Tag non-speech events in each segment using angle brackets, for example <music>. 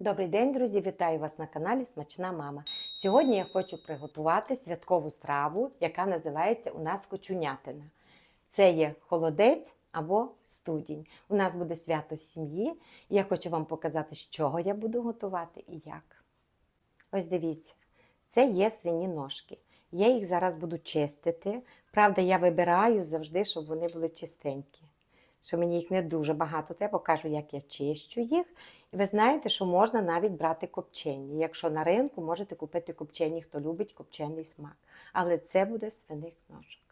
Добрий день, друзі! Вітаю вас на каналі Смачна Мама. Сьогодні я хочу приготувати святкову страву, яка називається у нас кочунятина. Це є холодець або студінь. У нас буде свято в сім'ї. і Я хочу вам показати, з чого я буду готувати і як. Ось дивіться, це є свині ножки. Я їх зараз буду чистити. Правда, я вибираю завжди, щоб вони були чистенькі. Що мені їх не дуже багато треба, покажу, як я чищу їх. І ви знаєте, що можна навіть брати копчені. Якщо на ринку можете купити копчені, хто любить копчений смак. Але це буде свиних ножок.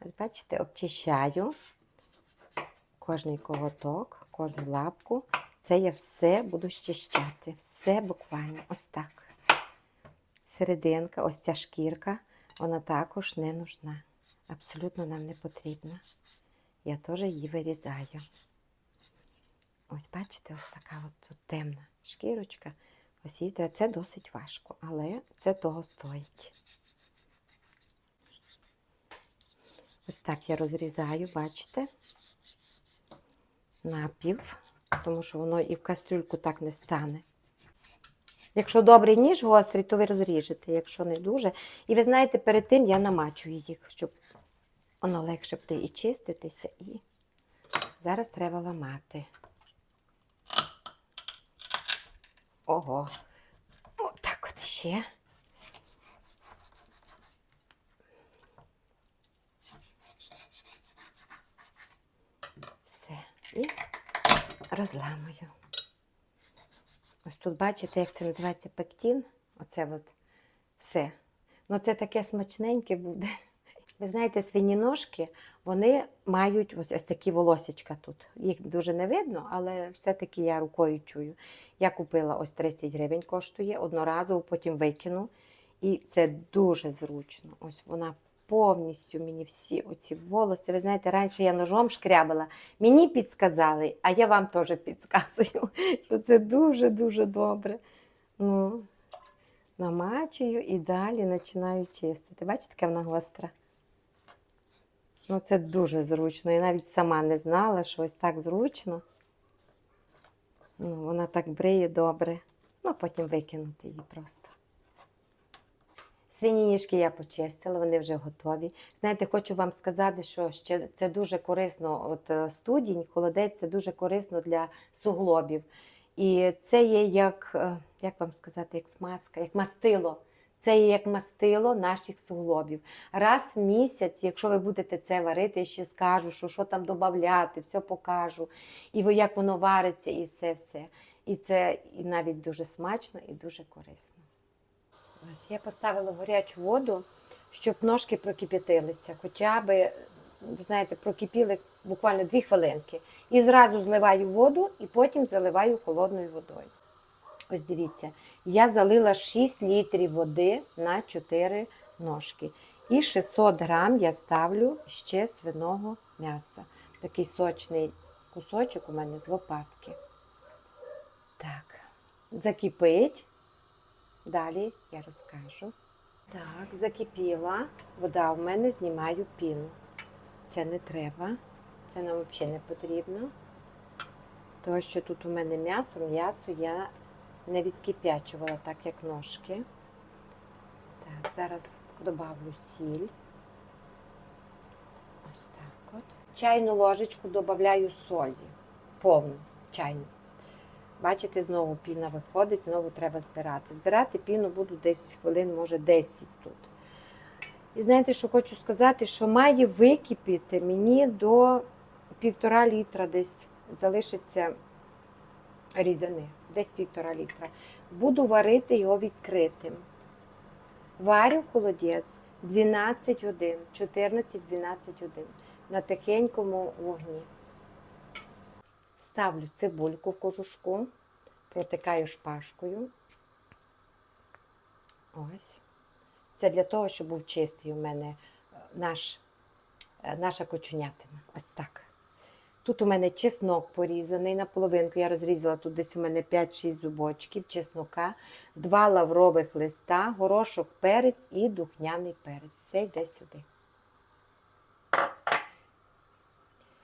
Ось бачите, обчищаю кожний коготок, кожну лапку. Це я все буду щищати. Все буквально ось так. Серединка, ось ця шкірка, вона також не нужна. Абсолютно нам не потрібна. Я теж її вирізаю. Ось, бачите, ось така от тут темна шкірочка. Ось її. Це досить важко, але це того стоїть. Ось так я розрізаю, бачите, напів, тому що воно і в кастрюльку так не стане. Якщо добрий ніж гострий, то ви розріжете, якщо не дуже. І ви знаєте, перед тим я намачую їх, щоб воно легше буде і чиститися, і зараз треба ламати. Ого. Отак от ще. Все. І розламую. Ось тут бачите, як це називається пектін. Оце от все. Ну, це таке смачненьке буде. Ви знаєте, свині ножки, вони мають ось, ось такі волосечка тут. Їх дуже не видно, але все-таки я рукою чую. Я купила ось 30 гривень коштує одноразово, потім викину. І це дуже зручно. Ось вона повністю мені всі оці волоси. Ви знаєте, раніше я ножом шкрябала. Мені підсказали, а я вам теж підказую, <laughs> що це дуже-дуже добре. Ну, намачую і далі починаю чистити. Бачите, яка вона гостра? Ну, це дуже зручно. Я навіть сама не знала, що ось так зручно. Ну, вона так бриє добре. Ну, потім викинути її просто. Свині ніжки я почистила, вони вже готові. Знаєте, хочу вам сказати, що ще це дуже корисно. От е, студінь, холодець це дуже корисно для суглобів. І це є як, е, як вам сказати, як смазка, як мастило. Це є як мастило наших суглобів. Раз в місяць, якщо ви будете це варити, я ще скажу, що, що там додати, все покажу. І як воно вариться, і все все. І це і навіть дуже смачно і дуже корисно. Я поставила гарячу воду, щоб ножки прокип'ятилися. Хоча ви знаєте, прокипіли буквально дві хвилинки. І зразу зливаю воду і потім заливаю холодною водою. Ось дивіться, я залила 6 літрів води на 4 ножки. І 600 грам я ставлю ще свиного м'яса. Такий сочний кусочок у мене з лопатки. Так, закипить. Далі я розкажу. Так, закипіла. Вода в мене знімаю піну. Це не треба. Це нам взагалі не потрібно. Тому що тут у мене м'ясо, м'ясо я не відкип'ячувала, так як ножки. Так, зараз добавлю сіль. Ось так от. Чайну ложечку додаю солі. Повну чайну. Бачите, знову піна виходить, знову треба збирати. Збирати піну буду десь хвилин, може 10 тут. І знаєте, що хочу сказати, що має википіти мені до півтора літра десь залишиться рідини, десь півтора літра. Буду варити його відкритим. Варю холодець 12 годин, 14-12 годин на тихенькому вогні. Ставлю цибульку в кожушку, протикаю шпажкою. Ось. Це для того, щоб був чистий у мене е, наш, е, наша коченятина. Ось так. Тут у мене чеснок порізаний на половинку. Я розрізала тут десь у мене 5-6 зубочків чеснока, два лаврових листа, горошок, перець і духняний перець. Все йде сюди.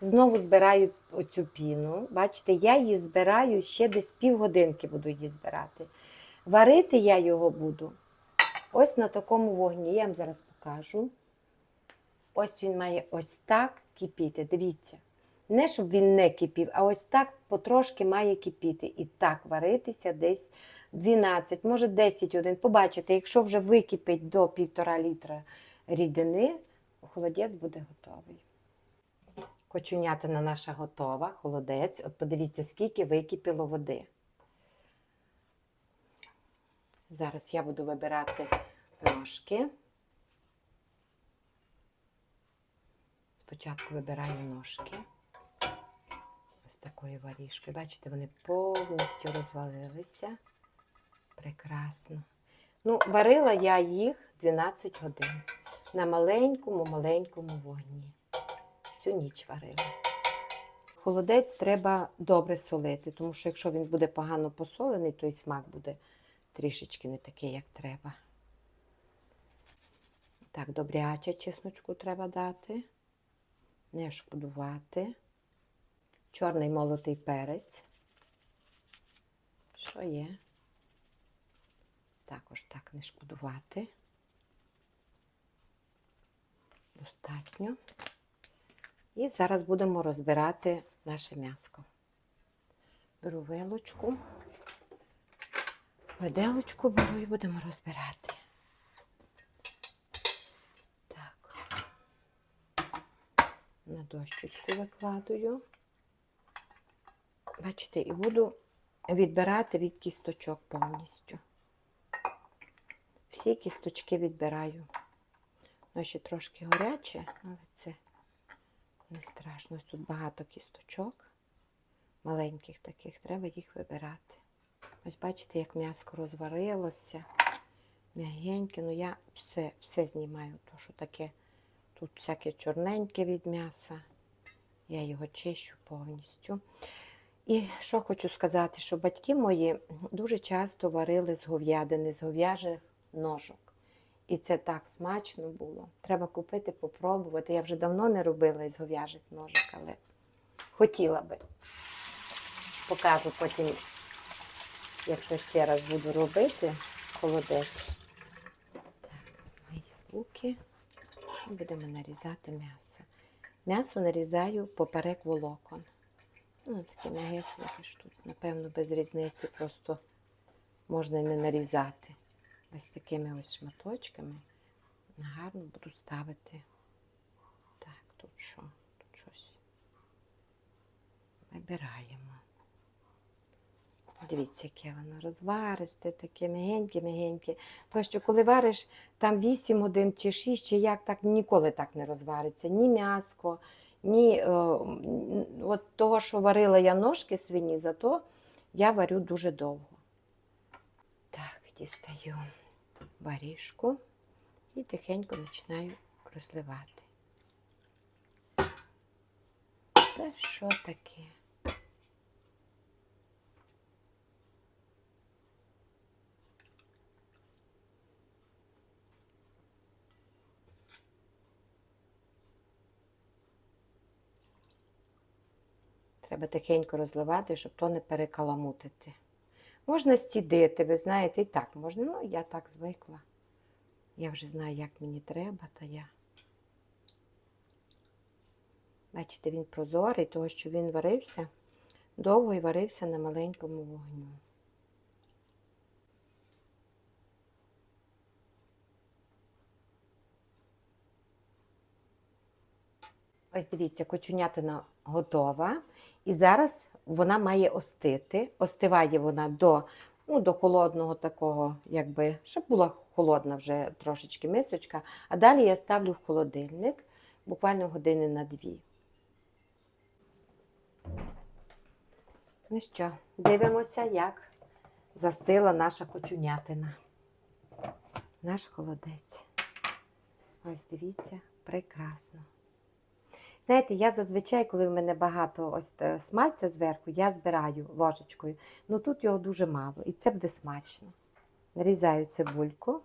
Знову збираю оцю піну. Бачите, я її збираю ще десь півгодинки буду її збирати. Варити я його буду ось на такому вогні. Я вам зараз покажу. Ось він має ось так кипіти. Дивіться. Не щоб він не кипів, а ось так потрошки має кипіти. І так варитися десь 12, може 10 годин. Побачите, якщо вже википить до півтора літра рідини, холодець буде готовий. Кочунятина наша готова, холодець. От подивіться, скільки википіло води. Зараз я буду вибирати ножки. Спочатку вибираю ножки. Ось такою варішкою. Бачите, вони повністю розвалилися. Прекрасно. Ну, варила я їх 12 годин на маленькому, маленькому вогні. Всю ніч варила. Холодець треба добре солити, тому що якщо він буде погано посолений, то і смак буде трішечки не такий, як треба. Так, добряче чесночку треба дати, не шкодувати. Чорний молотий перець. Що є? Також так не шкодувати. Достатньо. І зараз будемо розбирати наше м'яско. Беру вилочку, виделочку беру і будемо розбирати. Так. На дощечку викладую. Бачите, і буду відбирати від кісточок повністю. Всі кісточки відбираю. Воно ще трошки горяче, але це не страшно. Тут багато кісточок, маленьких таких, треба їх вибирати. Ось бачите, як м'яско розварилося, м'ягеньке. Ну я все, все знімаю, то що таке. Тут всяке чорненьке від м'яса. Я його чищу повністю. І що хочу сказати, що батьки мої дуже часто варили з говядини, з говяжих ножок. І це так смачно було. Треба купити, попробувати. Я вже давно не робила із говяжих ножок, але хотіла би. Покажу потім, якщо ще раз буду робити холодець. Так, мої руки. Будемо нарізати м'ясо. М'ясо нарізаю поперек волокон. Ну, таке м'ягесеньке ж тут, напевно, без різниці, просто можна не нарізати. Ось такими ось шматочками. Гарно буду ставити. Так, тут що? Тут щось вибираємо. Дивіться, яке воно розваристе, таке м'ягеньке-м'ягеньке. То, що коли вариш там 8 годин чи 6, чи як, так ніколи так не розвариться. Ні м'яско, ні е, от того, що варила я ножки свині, зато я варю дуже довго. Так, дістаю варішку і тихенько починаю розливати. Це що таке? Треба тихенько розливати, щоб то не перекаламутити. Можна стідити, ви знаєте, і так можна. Ну, я так звикла. Я вже знаю, як мені треба, та я. Бачите, він прозорий, тому що він варився довго і варився на маленькому вогню. Ось дивіться, кочунятина готова. І зараз вона має остити. Остиває вона до ну, до холодного такого, якби, щоб була холодна вже трошечки мисочка. А далі я ставлю в холодильник буквально години на дві. Ну що, дивимося, як застила наша кочунятина. Наш холодець. Ось дивіться, прекрасно. Знаєте, я зазвичай, коли в мене багато ось е, смальця зверху, я збираю ложечкою. Ну тут його дуже мало, і це буде смачно. Нарізаю цибульку.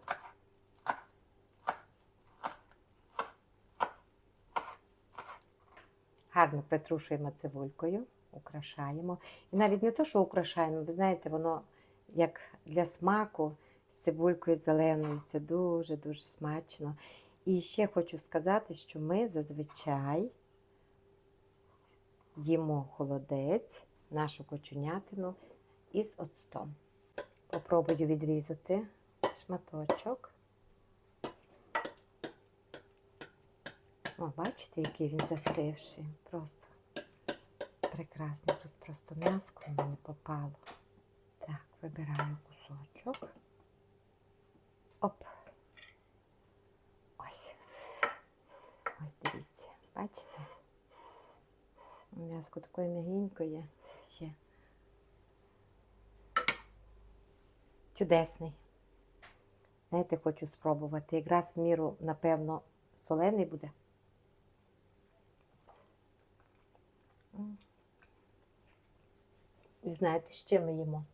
гарно притрушуємо цибулькою, украшаємо. І навіть не то, що украшаємо, ви знаєте, воно як для смаку з цибулькою зеленою. Це дуже-дуже смачно. І ще хочу сказати, що ми зазвичай їмо холодець, нашу коченятину із оцтом. Попробую відрізати шматочок. О, бачите, який він застивший. Просто прекрасно. Тут просто м'яско в мене попало. Так, вибираю кусочок. Оп. Ось. Ось дивіться. Бачите? М'яско такое м'ягенькое ще. Чудесний. Знаєте, хочу спробувати. Якраз в міру, напевно, солений буде. І знаєте, з чим ми їмо?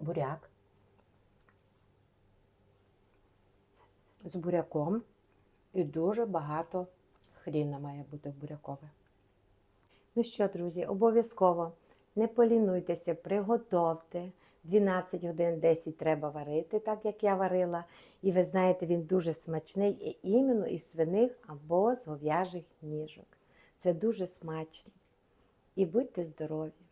Буряк. З буряком. І дуже багато хріна має бути бурякове. Ну що, друзі, обов'язково не полінуйтеся, приготовте. 12 годин 10 треба варити, так як я варила. І ви знаєте, він дуже смачний і іменно із свиних або з говяжих ніжок. Це дуже смачно. І будьте здорові!